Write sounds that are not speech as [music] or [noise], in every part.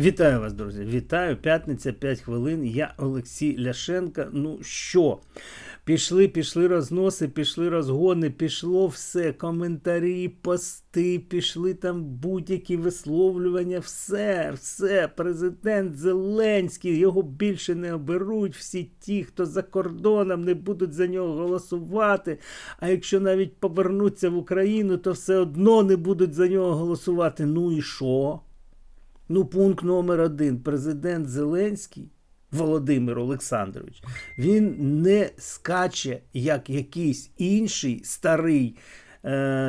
Вітаю вас, друзі! Вітаю! П'ятниця 5 хвилин. Я Олексій Ляшенко. Ну що? Пішли, пішли розноси, пішли розгони, пішло все, коментарі, пости, пішли там будь-які висловлювання, все, все. Президент Зеленський, його більше не оберуть. Всі ті, хто за кордоном, не будуть за нього голосувати. А якщо навіть повернуться в Україну, то все одно не будуть за нього голосувати. Ну і що? Ну, пункт номер один. Президент Зеленський, Володимир Олександрович, він не скаче, як якийсь інший старий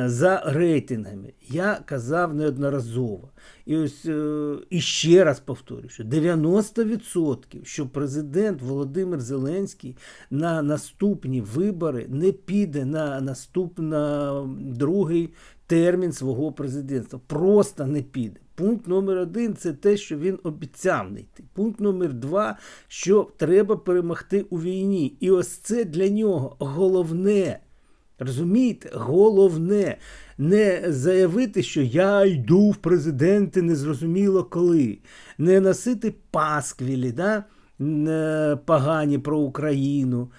за рейтингами. Я казав неодноразово. І ось е, і ще раз повторюю, що 90% що президент Володимир Зеленський на наступні вибори не піде на наступний другий термін свого президентства. Просто не піде. Пункт номер один це те, що він обіцяв не йти. Пункт номер два, що треба перемогти у війні. І ось це для нього головне. Розумієте, головне не заявити, що я йду в президенти незрозуміло коли, не носити пасквілі, да? погані про Україну.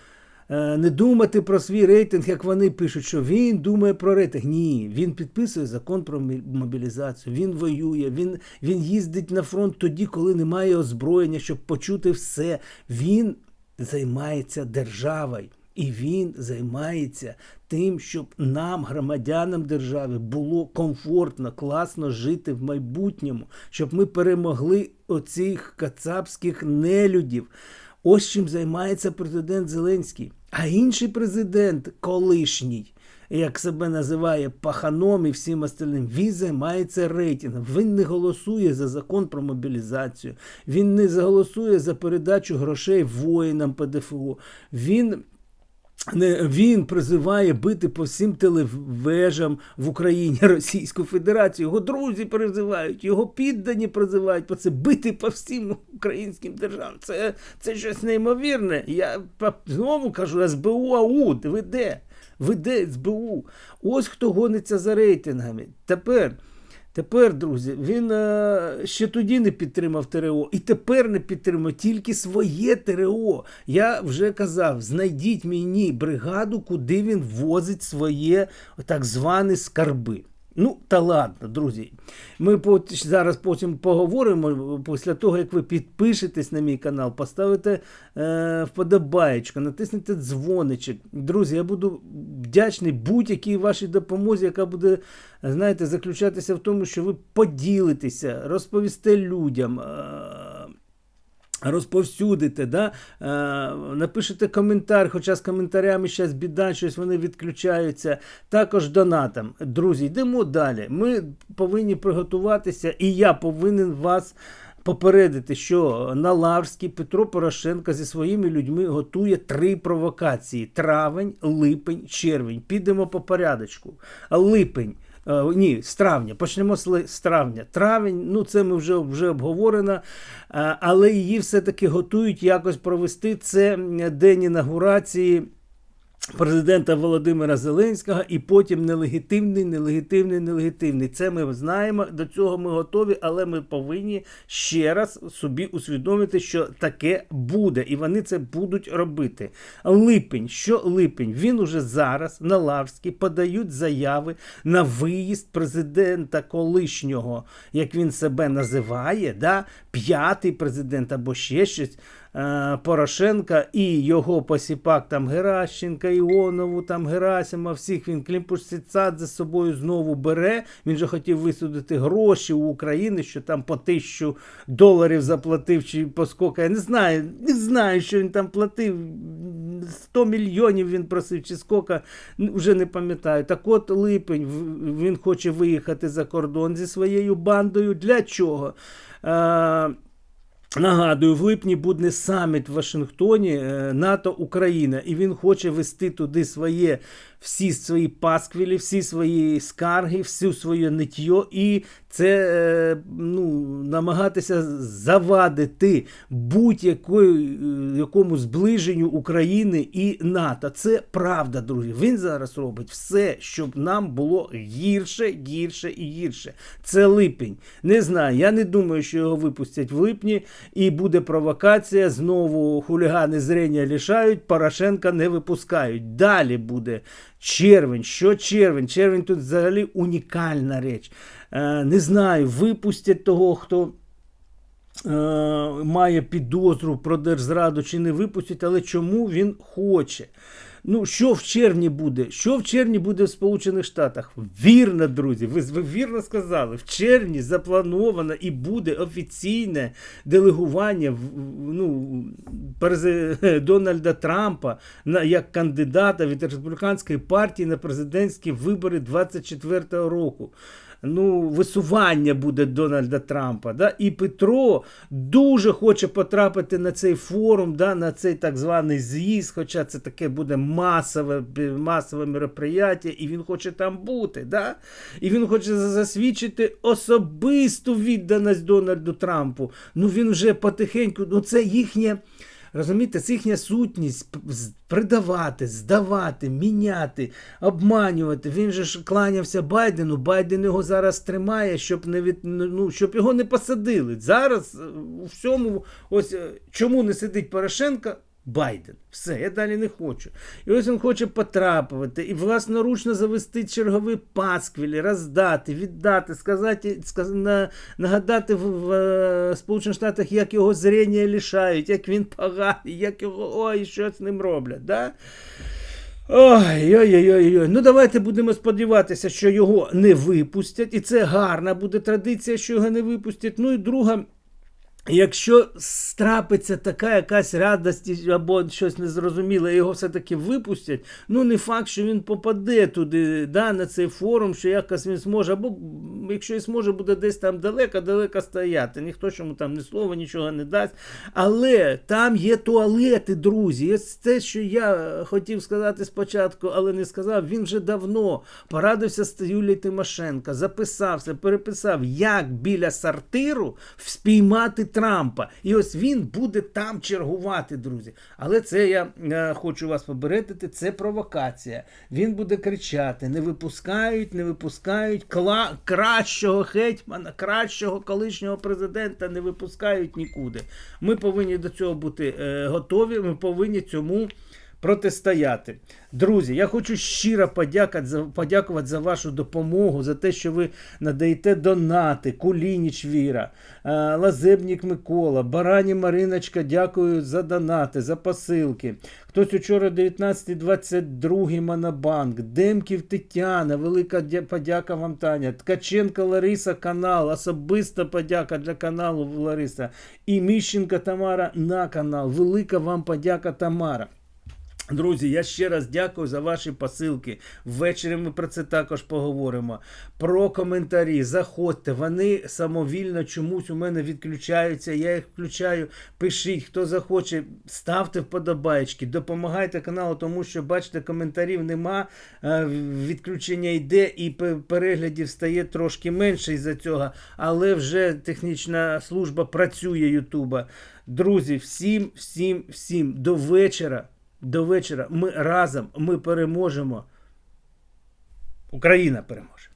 Е, не думати про свій рейтинг, як вони пишуть, що він думає про рейтинг. Ні, він підписує закон про мобілізацію, він воює, він він їздить на фронт тоді, коли немає озброєння, щоб почути все. Він займається державою. І він займається тим, щоб нам, громадянам держави, було комфортно, класно жити в майбутньому, щоб ми перемогли оцих кацапських нелюдів. Ось чим займається президент Зеленський. А інший президент, колишній, як себе називає паханом і всім остальним, він займається рейтингом. Він не голосує за закон про мобілізацію, він не голосує за передачу грошей воїнам ПДФО. Він він призиває бити по всім телевежам в Україні [laughs] Російську Федерацію. Його друзі призивають, його піддані призивають по це бити по всім українським державам. Це це щось неймовірне. Я знову кажу, СБУ АУ, ви де? Ви де СБУ? Ось хто гониться за рейтингами. Тепер. Тепер, друзі, він е, ще тоді не підтримав ТРО і тепер не підтримує тільки своє ТРО. Я вже казав: знайдіть мені бригаду, куди він возить своє так звані скарби. Ну, та ладно, друзі. Ми зараз потім поговоримо після того, як ви підпишетесь на мій канал, поставите е, вподобаєчку, натиснете дзвоничок. Друзі, я буду вдячний будь-якій вашій допомозі, яка буде, знаєте, заключатися в тому, що ви поділитеся, розповісте людям. Е, Розповсюдите, да? е, напишете коментар, хоча з коментарями зараз біда, щось вони відключаються. Також донатам. Друзі, йдемо далі. Ми повинні приготуватися, і я повинен вас попередити, що на Лаврській Петро Порошенко зі своїми людьми готує три провокації: травень, липень, червень. Підемо по порядочку. Липень. Е, ні, з травня. Почнемо з травня. Травень, ну це ми вже вже обговорено, е, але її все-таки готують якось провести це день інаугурації президента Володимира Зеленського і потім нелегітимний, нелегітимний, нелегітимний. Це ми знаємо, до цього ми готові, але ми повинні ще раз собі усвідомити, що таке буде, і вони це будуть робити. Липень, що липень? Він уже зараз на Лавській подають заяви на виїзд президента колишнього, як він себе називає, да? п'ятий президент або ще щось. Е, Порошенка і його посіпак там Геращенка, Іонову, там Герасима, всіх він Клімпуш-Сіцад за собою знову бере. Він же хотів висудити гроші у України, що там по тисячу доларів заплатив чи поскока. Я не знаю, не знаю, що він там платив. 100 мільйонів він просив, чи скока, вже не пам'ятаю. Так от липень він хоче виїхати за кордон зі своєю бандою. Для чого? Е, Нагадую, в липні буде саміт в Вашингтоні е, НАТО Україна, і він хоче вести туди своє всі свої пасквілі, всі свої скарги, всю своє нитьо і це е, ну, намагатися завадити будь-якому зближенню України і НАТО. Це правда, друзі. Він зараз робить все, щоб нам було гірше, гірше і гірше. Це липень. Не знаю. Я не думаю, що його випустять в липні, і буде провокація. Знову хулігани зрення лишають, Порошенка не випускають. Далі буде червень. Що червень? Червень тут взагалі унікальна реч. Е, не знаю, випустять того, хто. е, Має підозру про держзраду чи не випустять, але чому він хоче? Ну, що в червні буде? Що в червні буде в Сполучених Штатах? Вірно, друзі, ви, ви вірно сказали. В червні заплановано і буде офіційне делегування в- ну, [laughs] Дональда Трампа на, як кандидата від республіканської партії на президентські вибори 24-го року. Ну, висування буде Дональда Трампа. Да? І Петро дуже хоче потрапити на цей форум, да? на цей так званий з'їзд, хоча це таке буде масове, масове мероприятие, і він хоче там бути. Да? І він хоче засвідчити особисту відданість Дональду Трампу. Ну він вже потихеньку, ну це їхнє. Розумієте, це їхня сутність придавати, здавати, міняти, обманювати. Він же ж кланявся Байдену. Байден його зараз тримає, щоб не від ну, щоб його не посадили. Зараз е, у всьому, ось е, чому не сидить Порошенко? Байден. Все, я далі не хочу. І ось він хоче потрапити і власноручно завести чергові пасквілі, роздати, віддати, сказати, сказ- нагадати в, в е, Сполучених Штатах, як його зрення лишають, як він поганий, як його ой, що з ним роблять. Да? Ой, ой, ой, ой, ой. Ну давайте будемо сподіватися, що його не випустять. І це гарна буде традиція, що його не випустять. Ну і друга. Якщо страпиться така якась радість або щось незрозуміле, його все-таки випустять, ну не факт, що він попаде туди, да, на цей форум, що якось він зможе, або якщо і зможе, буде десь там далеко-далеко стояти. Ніхто ж йому там ні слова, нічого не дасть. Але там є туалети, друзі. Ось те, що я хотів сказати спочатку, але не сказав, він вже давно порадився з Юлією Тимошенко, записався, переписав, як біля сортиру спіймати Трампа. І ось він буде там чергувати, друзі. Але це я е, хочу вас поберетити, це провокація. Він буде кричати: не випускають, не випускають кла- кращого гетьмана, кращого колишнього президента не випускають нікуди. Ми повинні до цього бути е, готові. Ми повинні цьому. Протистояти. Друзі, я хочу щиро подякувати за, вашу допомогу, за те, що ви надаєте донати, Кулініч Віра, е, Лазебнік Микола, Барані Мариночка, дякую за донати, за посилки. Хтось учора 19.22 Монобанк, Демків Тетяна, велика подяка вам, Таня, Ткаченко Лариса канал, особиста подяка для каналу Лариса. І Міщенка Тамара на канал. Велика вам подяка, Тамара. Друзі, я ще раз дякую за ваші посилки. Ввечері ми про це також поговоримо. Про коментарі. Заходьте, вони самовільно чомусь у мене відключаються. Я їх включаю. Пишіть, хто захоче, ставте вподобайки, допомагайте каналу, тому що бачите, коментарів нема. е, Відключення йде і переглядів стає трошки менше із-за цього, але вже технічна служба працює Ютуба. Друзі, всім, всім, всім до вечора. До вечора ми разом ми переможемо. Україна переможе.